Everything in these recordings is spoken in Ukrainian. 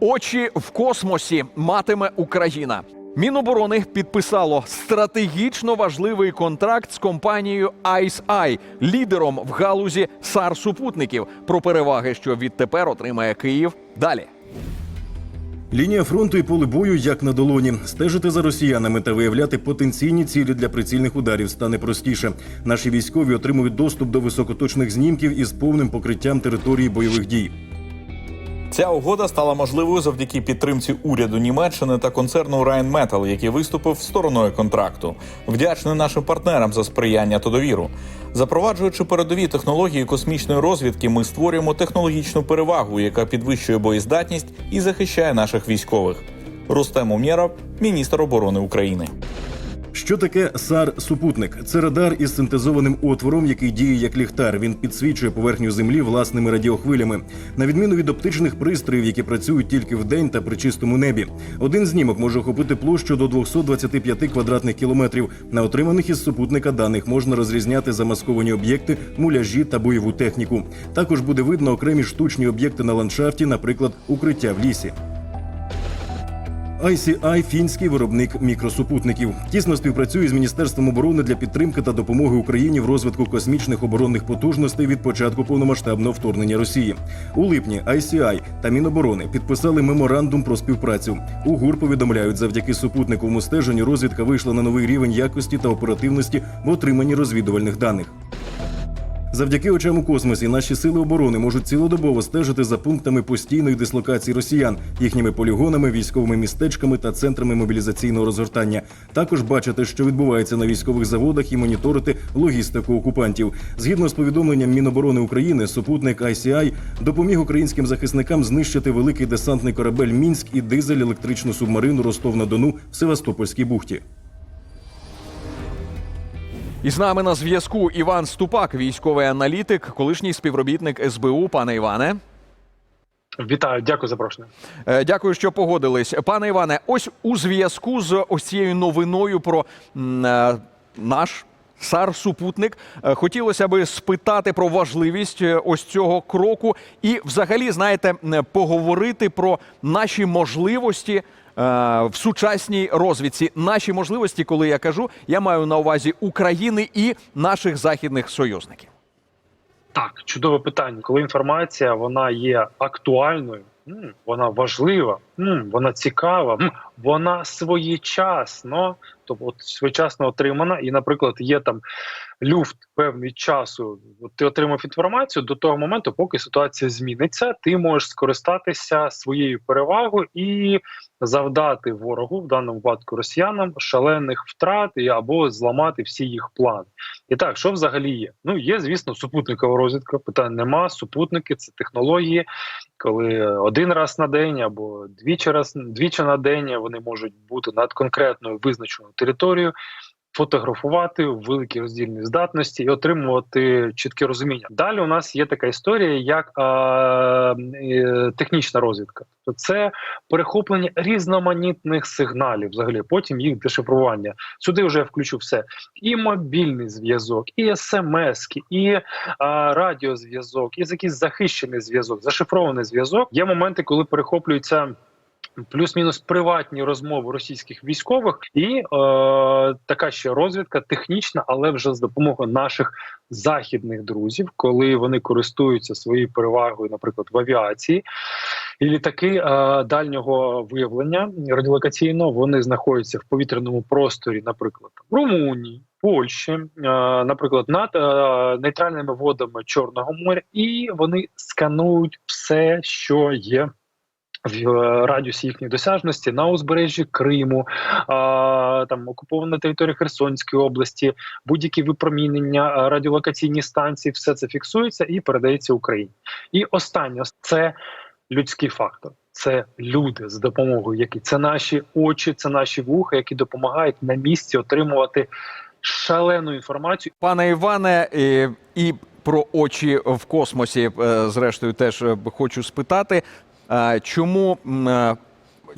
Очі в космосі матиме Україна. Міноборони підписало стратегічно важливий контракт з компанією ICEYE, лідером в галузі сар супутників. Про переваги, що відтепер отримає Київ. Далі. Лінія фронту і поле бою як на долоні. Стежити за росіянами та виявляти потенційні цілі для прицільних ударів стане простіше. Наші військові отримують доступ до високоточних знімків із повним покриттям території бойових дій. Ця угода стала можливою завдяки підтримці уряду Німеччини та концерну Rheinmetall, який виступив стороною контракту. Вдячний нашим партнерам за сприяння та довіру. Запроваджуючи передові технології космічної розвідки, ми створюємо технологічну перевагу, яка підвищує боєздатність і захищає наших військових. Рустем Умєров, міністр оборони України. Що таке сар супутник? Це радар із синтезованим отвором, який діє як ліхтар. Він підсвічує поверхню землі власними радіохвилями, на відміну від оптичних пристроїв, які працюють тільки вдень та при чистому небі. Один знімок може охопити площу до 225 квадратних кілометрів. На отриманих із супутника даних можна розрізняти замасковані об'єкти, муляжі та бойову техніку. Також буде видно окремі штучні об'єкти на ландшафті, наприклад, укриття в лісі. ICI – фінський виробник мікросупутників. Тісно співпрацює з Міністерством оборони для підтримки та допомоги Україні в розвитку космічних оборонних потужностей від початку повномасштабного вторгнення Росії. У липні ICI та Міноборони підписали меморандум про співпрацю. У ГУР повідомляють, завдяки супутниковому стеженню розвідка вийшла на новий рівень якості та оперативності в отриманні розвідувальних даних. Завдяки очам у космосі наші сили оборони можуть цілодобово стежити за пунктами постійної дислокації росіян, їхніми полігонами, військовими містечками та центрами мобілізаційного розгортання. Також бачити, що відбувається на військових заводах, і моніторити логістику окупантів. Згідно з повідомленням Міноборони України, супутник ICI допоміг українським захисникам знищити великий десантний корабель Мінськ і дизель електричну субмарину Ростов на Дону в Севастопольській бухті. І з нами на зв'язку Іван Ступак, військовий аналітик, колишній співробітник СБУ. Пане Іване. Вітаю, дякую за запрошення. Е, Дякую, що погодились. Пане Іване, ось у зв'язку з ось цією новиною про е, наш. Сар супутник Е, хотілося би спитати про важливість ось цього кроку, і, взагалі, знаєте, поговорити про наші можливості в сучасній розвідці. Наші можливості, коли я кажу, я маю на увазі України і наших західних союзників. Так, чудове питання. Коли інформація вона є актуальною, вона важлива, м, вона цікава, м, вона своєчасно, тобто от своєчасно отримана, і, наприклад, є там люфт певний часу. От ти отримав інформацію до того моменту, поки ситуація зміниться, ти можеш скористатися своєю перевагою і завдати ворогу, в даному випадку росіянам, шалених втрат і або зламати всі їх плани. І так, що взагалі є? Ну є, звісно, супутникова розвідка. Питань нема. Супутники це технології, коли один раз на день або двічі раз двічі на день вони можуть бути над конкретною визначеною територією. Фотографувати в великій роздільній здатності і отримувати чітке розуміння. Далі у нас є така історія, як е, е, технічна розвідка. То це перехоплення різноманітних сигналів, взагалі, потім їх дешифрування. Сюди вже я включу все: і мобільний зв'язок, і смс, і е, радіозв'язок, і якийсь захищений зв'язок, зашифрований зв'язок. Є моменти, коли перехоплюються. Плюс-мінус приватні розмови російських військових, і е, така ще розвідка технічна, але вже з допомогою наших західних друзів, коли вони користуються своєю перевагою, наприклад, в авіації, і літаки е, дальнього виявлення радіолокаційно вони знаходяться в повітряному просторі, наприклад, в Румунії. Польщі, е, наприклад, над е, нейтральними водами Чорного моря, і вони сканують все, що є в радіусі їхньої досяжності на узбережжі Криму, а, там окупована територія Херсонської області, будь-які випромінення, радіолокаційні станції, все це фіксується і передається Україні. І останнє це людський фактор. Це люди з допомогою, які це наші очі, це наші вуха, які допомагають на місці отримувати шалену інформацію. Пане Іване, і, про очі в космосі, е, зрештою, теж е, хочу спитати, чому, е,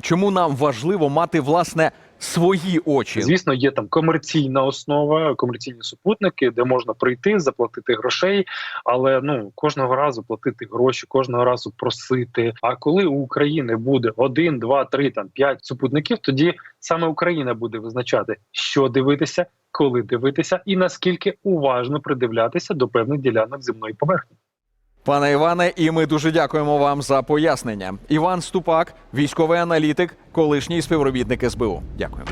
чому нам важливо мати власне свої очі. Звісно, є там комерційна основа, комерційні супутники, де можна прийти, заплатити грошей, але ну кожного разу платити гроші, кожного разу просити. А коли у України буде один, два, три, там п'ять супутників, тоді саме Україна буде визначати, що дивитися, коли дивитися, і наскільки уважно придивлятися до певних ділянок земної поверхні. Пане Іване, і ми дуже дякуємо вам за пояснення. Іван Ступак, військовий аналітик, колишній співробітник СБУ. Дякую.